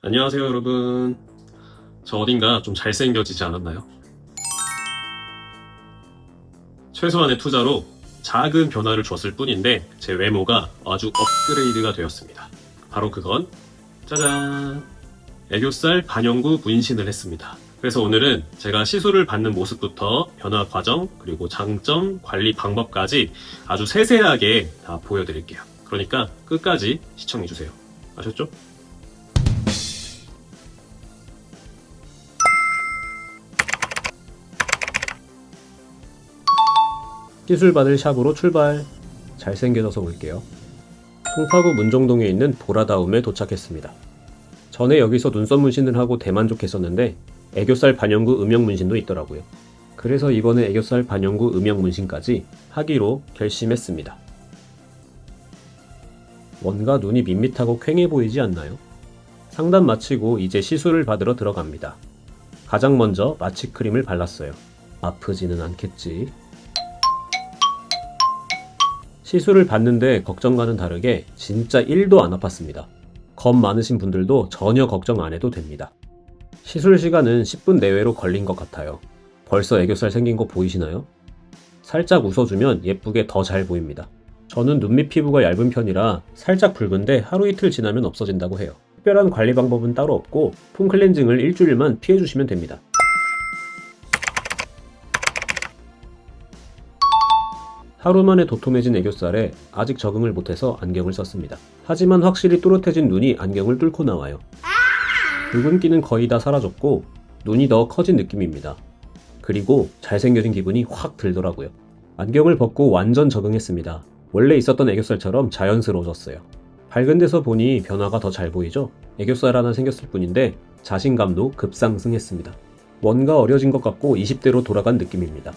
안녕하세요, 여러분. 저 어딘가 좀 잘생겨지지 않았나요? 최소한의 투자로 작은 변화를 줬을 뿐인데 제 외모가 아주 업그레이드가 되었습니다. 바로 그건 짜잔! 애교살 반영구 문신을 했습니다. 그래서 오늘은 제가 시술을 받는 모습부터 변화 과정, 그리고 장점, 관리 방법까지 아주 세세하게 다 보여드릴게요. 그러니까 끝까지 시청해주세요. 아셨죠? 시술 받을 샵으로 출발. 잘생겨져서 올게요. 송파구 문정동에 있는 보라다움에 도착했습니다. 전에 여기서 눈썹 문신을 하고 대만족했었는데 애교살 반영구 음영 문신도 있더라고요. 그래서 이번에 애교살 반영구 음영 문신까지 하기로 결심했습니다. 뭔가 눈이 밋밋하고 퀭해 보이지 않나요? 상담 마치고 이제 시술을 받으러 들어갑니다. 가장 먼저 마취 크림을 발랐어요. 아프지는 않겠지. 시술을 받는데 걱정과는 다르게 진짜 1도 안 아팠습니다. 겁 많으신 분들도 전혀 걱정 안 해도 됩니다. 시술 시간은 10분 내외로 걸린 것 같아요. 벌써 애교살 생긴 거 보이시나요? 살짝 웃어주면 예쁘게 더 잘 보입니다. 저는 눈밑 피부가 얇은 편이라 살짝 붉은데 하루 이틀 지나면 없어진다고 해요. 특별한 관리 방법은 따로 없고 폼 클렌징을 일주일만 피해주시면 됩니다. 하루 만에 도톰해진 애교살에 아직 적응을 못해서 안경을 썼습니다. 하지만 확실히 또렷해진 눈이 안경을 뚫고 나와요. 붉은기는 거의 다 사라졌고 눈이 더 커진 느낌입니다. 그리고 잘생겨진 기분이 확 들더라고요. 안경을 벗고 완전 적응했습니다. 원래 있었던 애교살처럼 자연스러워졌어요. 밝은 데서 보니 변화가 더 잘 보이죠? 애교살 하나 생겼을 뿐인데 자신감도 급상승했습니다. 뭔가 어려진 것 같고 20대로 돌아간 느낌입니다.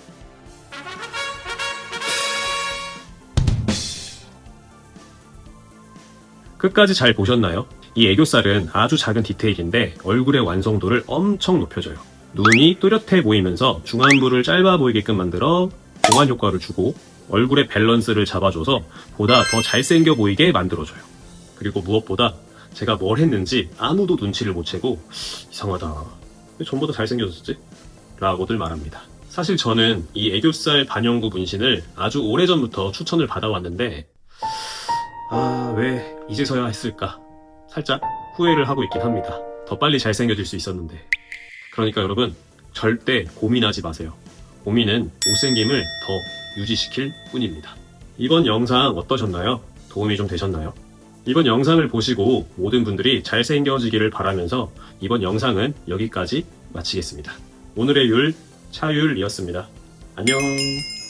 끝까지 잘 보셨나요? 이 애교살은 아주 작은 디테일인데 얼굴의 완성도를 엄청 높여줘요. 눈이 또렷해 보이면서 중안부를 짧아 보이게끔 만들어 동안 효과를 주고 얼굴의 밸런스를 잡아줘서 보다 더 잘생겨 보이게 만들어줘요. 그리고 무엇보다 제가 뭘 했는지 아무도 눈치를 못 채고 이상하다. 왜 전보다 잘생겨졌지? 라고들 말합니다. 사실 저는 이 애교살 반영구 문신을 아주 오래전부터 추천을 받아왔는데 아, 왜 이제서야 했을까? 살짝 후회를 하고 있긴 합니다. 더 빨리 잘생겨질 수 있었는데. 그러니까 여러분, 절대 고민하지 마세요. 고민은 못생김을 더 유지시킬 뿐입니다. 이번 영상 어떠셨나요? 도움이 좀 되셨나요? 이번 영상을 보시고 모든 분들이 잘생겨지기를 바라면서 이번 영상은 여기까지 마치겠습니다. 오늘의 율, 차율이었습니다. 안녕!